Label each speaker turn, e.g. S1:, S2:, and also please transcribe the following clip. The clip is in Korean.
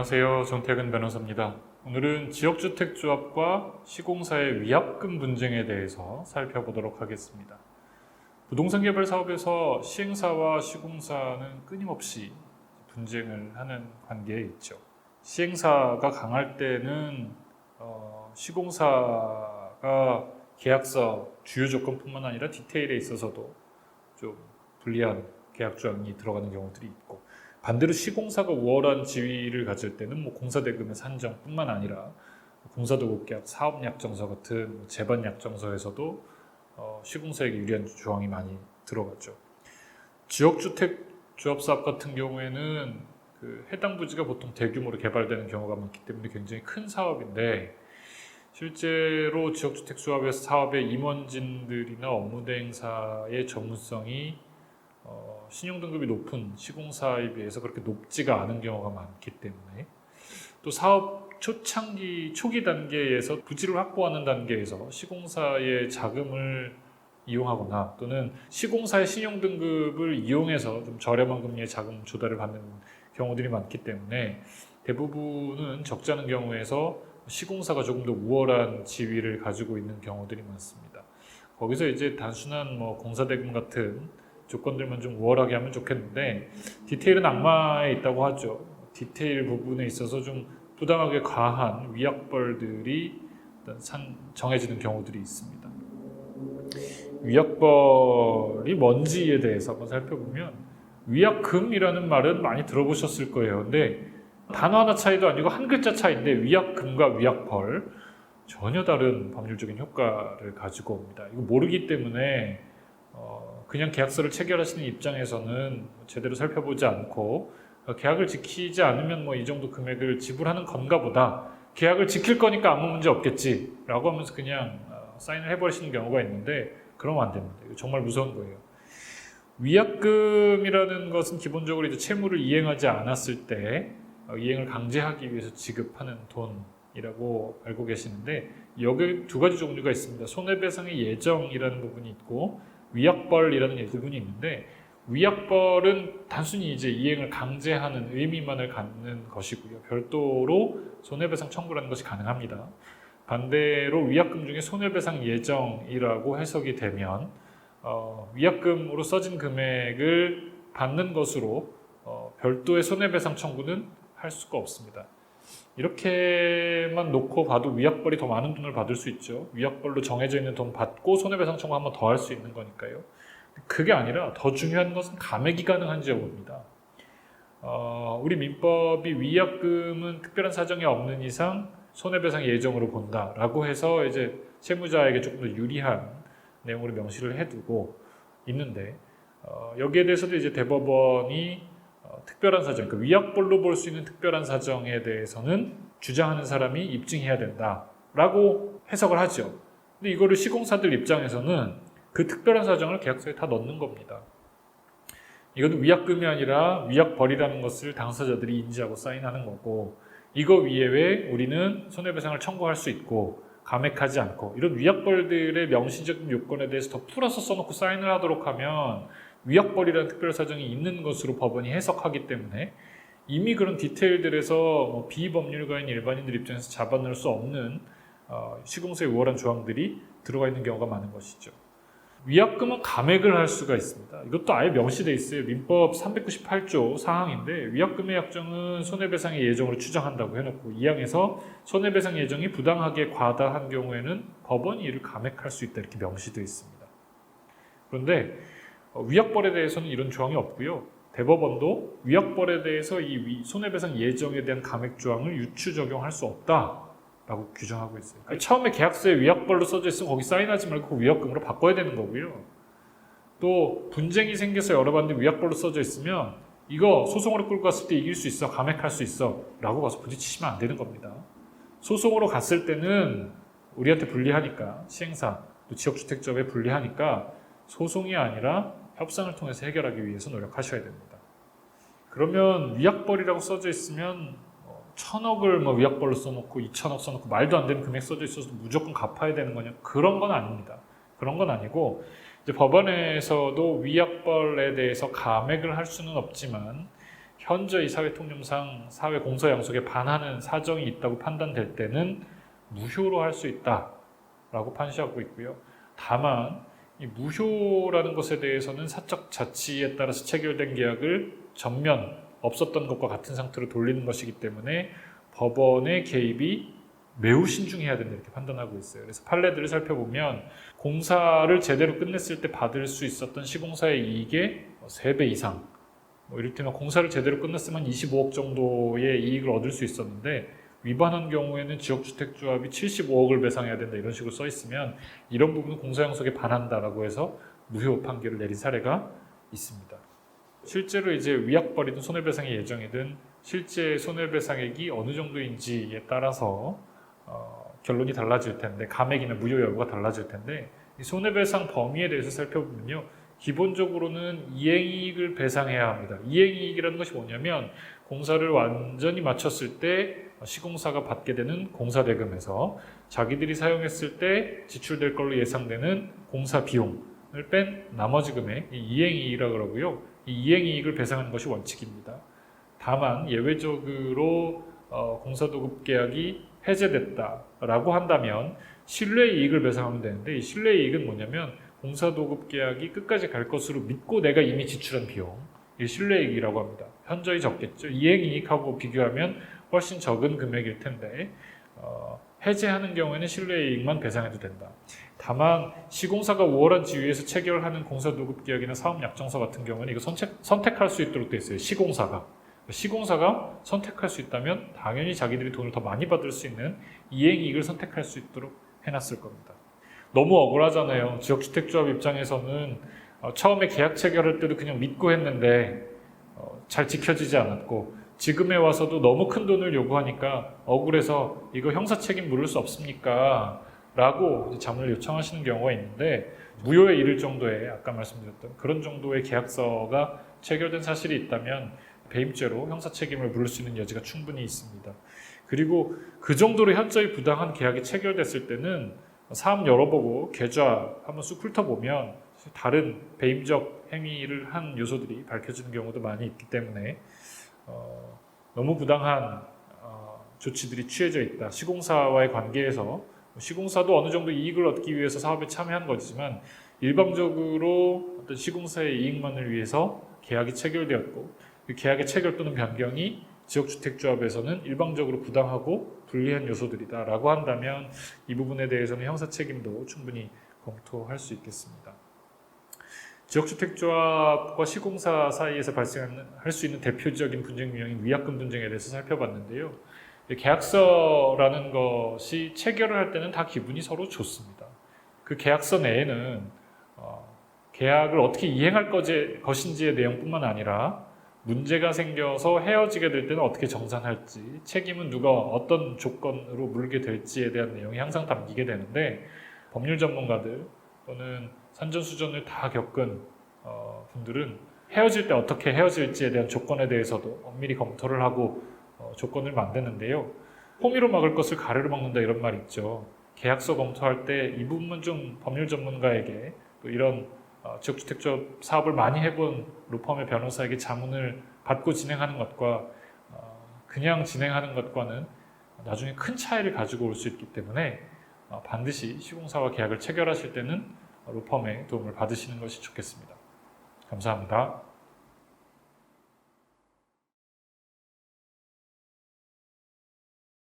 S1: 안녕하세요. 정태근 변호사입니다. 오늘은 지역주택조합과 시공사의 위약금 분쟁에 대해서 살펴보도록 하겠습니다. 부동산 개발 사업에서 시행사와 시공사는 끊임없이 분쟁을 하는 관계에 있죠. 시행사가 강할 때는 어, 시공사가 계약서 주요 조건뿐만 아니라 디테일에 있어서도 좀 불리한 계약 조항이 들어가는 경우들이 있고 반대로 시공사가 우월한 지위를 가질 때는 뭐 공사 대금의 산정뿐만 아니라 공사도급계약, 사업약정서 같은 뭐 제반약정서에서도 어, 시공사에게 유리한 조항이 많이 들어갔죠. 지역주택 조합사업 같은 경우에는 그 해당 부지가 보통 대규모로 개발되는 경우가 많기 때문에 굉장히 큰 사업인데 실제로 지역주택 사업의 임원진들이나 업무 대행사의 전문성이 어, 신용등급이 높은 시공사에 비해서 그렇게 높지가 않은 경우가 많기 때문에 또 사업 초창기 초기 단계에서 부지를 확보하는 단계에서 시공사의 자금을 이용하거나 또는 시공사의 신용 등급을 이용해서 좀 저렴한 금리의 자금 조달을 받는 경우들이 많기 때문에 대부분은 적지 않은 경우에서 시공사가 조금 더 우월한 지위를 가지고 있는 경우들이 많습니다. 거기서 이제 단순한 뭐 공사 대금 같은 조건들만 좀 우월하게 하면 좋겠는데 디테일은 악마에 있다고 하죠. 디테일 부분에 있어서 좀 부당하게 과한 위약벌들이 산, 정해지는 경우들이 있습니다. 위약벌이 뭔지에 대해서 한번 살펴보면 위약금이라는 말은 많이 들어보셨을 거예요. 근데 단어 하나 차이도 아니고 한 글자 차이인데 위약금과 위약벌 전혀 다른 법률적인 효과를 가지고 옵니다. 이거 모르기 때문에 어, 그냥 계약서를 체결하시는 입장에서는 제대로 살펴보지 않고 어, 계약을 지키지 않으면 뭐 이 정도 금액을 지불하는 건가 보다 계약을 지킬 거니까 아무 문제 없겠지 라고 하면서 그냥 어, 사인을 해버리시는 경우가 있는데 그러면 안 됩니다. 정말 무서운 거예요. 위약금이라는 것은 기본적으로 이제 채무를 이행하지 않았을 때 어, 이행을 강제하기 위해서 지급하는 돈이라고 알고 계시는데 여기 두 가지 종류가 있습니다. 손해배상의 예정이라는 부분이 있고 위약벌이라는 부분이 있는데 위약벌은 단순히 이제 이행을 강제하는 의미만을 갖는 것이고요. 별도로 손해배상 청구라는 것이 가능합니다. 반대로 위약금 중에 손해배상 예정이라고 해석이 되면 어, 위약금으로 써진 금액을 받는 것으로 어, 별도의 손해배상 청구는 할 수가 없습니다. 이렇게만 놓고 봐도 위약벌이 더 많은 돈을 받을 수 있죠. 위약벌로 정해져 있는 돈 받고 손해배상 청구 한번 더 할 수 있는 거니까요. 그게 아니라 더 중요한 것은 감액이 가능한지 여부입니다. 어, 우리 민법이 위약금은 특별한 사정이 없는 이상 손해배상 예정으로 본다라고 해서 이제 채무자에게 조금 더 유리한 내용으로 명시를 해두고 있는데 어, 여기에 대해서도 이제 대법원이 어, 특별한 사정, 그 위약벌로 볼 수 있는 특별한 사정에 대해서는 주장하는 사람이 입증해야 된다라고 해석을 하죠. 근데 이거를 시공사들 입장에서는 그 특별한 사정을 계약서에 다 넣는 겁니다. 이것도 위약금이 아니라 위약벌이라는 것을 당사자들이 인지하고 사인하는 거고 이거 위에 우리는 손해배상을 청구할 수 있고 감액하지 않고 이런 위약벌들의 명시적 요건에 대해서 더 풀어서 써놓고 사인을 하도록 하면 위약벌이라는 특별 사정이 있는 것으로 법원이 해석하기 때문에 이미 그런 디테일들에서 뭐 비법률가인 일반인들 입장에서 잡아낼 수 없는 어, 시공사의 우월한 조항들이 들어가 있는 경우가 많은 것이죠. 위약금은 감액을 할 수가 있습니다. 이것도 아예 명시돼 있어요. 민법 398조 사항인데 위약금의 약정은 손해배상의 예정으로 추정한다고 해놓고 이 항에서 손해배상 예정이 부당하게 과다한 경우에는 법원이 이를 감액할 수 있다 이렇게 명시되어 있습니다. 그런데 어, 위약벌에 대해서는 이런 조항이 없고요. 대법원도 위약벌에 대해서 이 위- 손해배상 예정에 대한 감액 조항을 유추 적용할 수 없다라고 규정하고 있어요. 그러니까 처음에 계약서에 위약벌로 써져 있으면 거기 사인하지 말고 그 위약금으로 바꿔야 되는 거고요. 또 분쟁이 생겨서 열어봤는데 위약벌로 써져 있으면 이거 소송으로 끌고 갔을 때 이길 수 있어, 감액할 수 있어 라고 가서 부딪히시면 안 되는 겁니다. 소송으로 갔을 때는 우리한테 불리하니까 시행사 또 지역주택조합에 불리하니까 소송이 아니라 협상을 통해서 해결하기 위해서 노력하셔야 됩니다. 그러면 위약벌이라고 써져 있으면 뭐 천억을 뭐 위약벌로 써놓고 2천억 써놓고 말도 안 되는 금액 써져 있어서 무조건 갚아야 되는 거냐 그런 건 아닙니다. 그런 건 아니고 이제 법원에서도 위약벌에 대해서 감액을 할 수는 없지만 현저히 사회 통념상 사회 공서 양속에 반하는 사정이 있다고 판단될 때는 무효로 할 수 있다라고 판시하고 있고요. 다만 이 무효라는 것에 대해서는 사적 자치에 따라서 체결된 계약을 전면 없었던 것과 같은 상태로 돌리는 것이기 때문에 법원의 개입이 매우 신중해야 된다 이렇게 판단하고 있어요. 그래서 판례들을 살펴보면 공사를 제대로 끝냈을 때 받을 수 있었던 시공사의 이익의 3배 이상 뭐 이를테면 공사를 제대로 끝났으면 25억 정도의 이익을 얻을 수 있었는데 위반한 경우에는 지역주택조합이 75억을 배상해야 된다 이런 식으로 써 있으면 이런 부분은 공사양속에 반한다라고 해서 무효 판결을 내린 사례가 있습니다. 실제로 이제 위약벌이든 손해배상의 예정이든 실제 손해배상액이 어느 정도인지에 따라서 어, 결론이 달라질 텐데 감액이나 무효 여부가 달라질 텐데 이 손해배상 범위에 대해서 살펴보면요 기본적으로는 이행이익을 배상해야 합니다. 이행이익이라는 것이 뭐냐면 공사를 완전히 마쳤을 때 시공사가 받게 되는 공사 대금에서 자기들이 사용했을 때 지출될 걸로 예상되는 공사 비용을 뺀 나머지 금액 이 이행이익이라고 그러고요. 이 이행이익을 배상하는 것이 원칙입니다. 다만 예외적으로 어, 공사도급 계약이 해제됐다라고 한다면 신뢰이익을 배상하면 되는데 이 신뢰이익은 뭐냐면 공사도급 계약이 끝까지 갈 것으로 믿고 내가 이미 지출한 비용 이 신뢰이익이라고 합니다. 현저히 적겠죠. 이행이익하고 비교하면 훨씬 적은 금액일 텐데 어, 해제하는 경우에는 신뢰이익만 배상해도 된다. 다만 시공사가 우월한 지위에서 체결하는 공사도급 계약이나 사업약정서 같은 경우는 이거 선택, 선택할 수 있도록 돼 있어요. 시공사가. 시공사가 선택할 수 있다면 당연히 자기들이 돈을 더 많이 받을 수 있는 이행이익을 선택할 수 있도록 해놨을 겁니다. 너무 억울하잖아요. 지역주택조합 입장에서는 어, 처음에 계약 체결할 때도 그냥 믿고 했는데 어, 잘 지켜지지 않았고 지금에 와서도 너무 큰 돈을 요구하니까 억울해서 이거 형사 책임 물을 수 없습니까? 라고 자문을 요청하시는 경우가 있는데 무효에 이를 정도의 아까 말씀드렸던 그런 정도의 계약서가 체결된 사실이 있다면 배임죄로 형사 책임을 물을 수 있는 여지가 충분히 있습니다. 그리고 그 정도로 현저히 부당한 계약이 체결됐을 때는 사업 열어보고 계좌 한번 쑥 훑어보면 다른 배임적 행위를 한 요소들이 밝혀지는 경우도 많이 있기 때문에 어, 너무 부당한 어, 조치들이 취해져 있다. 시공사와의 관계에서 시공사도 어느 정도 이익을 얻기 위해서 사업에 참여한 거지만 일방적으로 어떤 시공사의 이익만을 위해서 계약이 체결되었고 그 계약의 체결 또는 변경이 지역주택조합에서는 일방적으로 부당하고 불리한 요소들이다라고 한다면 이 부분에 대해서는 형사 책임도 충분히 검토할 수 있겠습니다. 지역주택조합과 시공사 사이에서 발생할 수 있는 대표적인 분쟁 유형인 위약금 분쟁에 대해서 살펴봤는데요. 계약서라는 것이 체결을 할 때는 다 기분이 서로 좋습니다. 그 계약서 내에는 어, 계약을 어떻게 이행할 것인지의 내용뿐만 아니라 문제가 생겨서 헤어지게 될 때는 어떻게 정산할지, 책임은 누가 어떤 조건으로 물게 될지에 대한 내용이 항상 담기게 되는데 법률 전문가들 또는 산전수전을 다 겪은 어, 분들은 헤어질 때 어떻게 헤어질지에 대한 조건에 대해서도 엄밀히 검토를 하고 어, 조건을 만드는데요. 호미로 막을 것을 가래로 막는다 이런 말 있죠. 계약서 검토할 때 이 부분은 좀 법률 전문가에게 또 이런 어, 지역주택조합 사업을 많이 해본 로펌의 변호사에게 자문을 받고 진행하는 것과 어, 그냥 진행하는 것과는 나중에 큰 차이를 가지고 올 수 있기 때문에 어, 반드시 시공사와 계약을 체결하실 때는 로펌의 도움을 받으시는 것이 좋겠습니다. 감사합니다.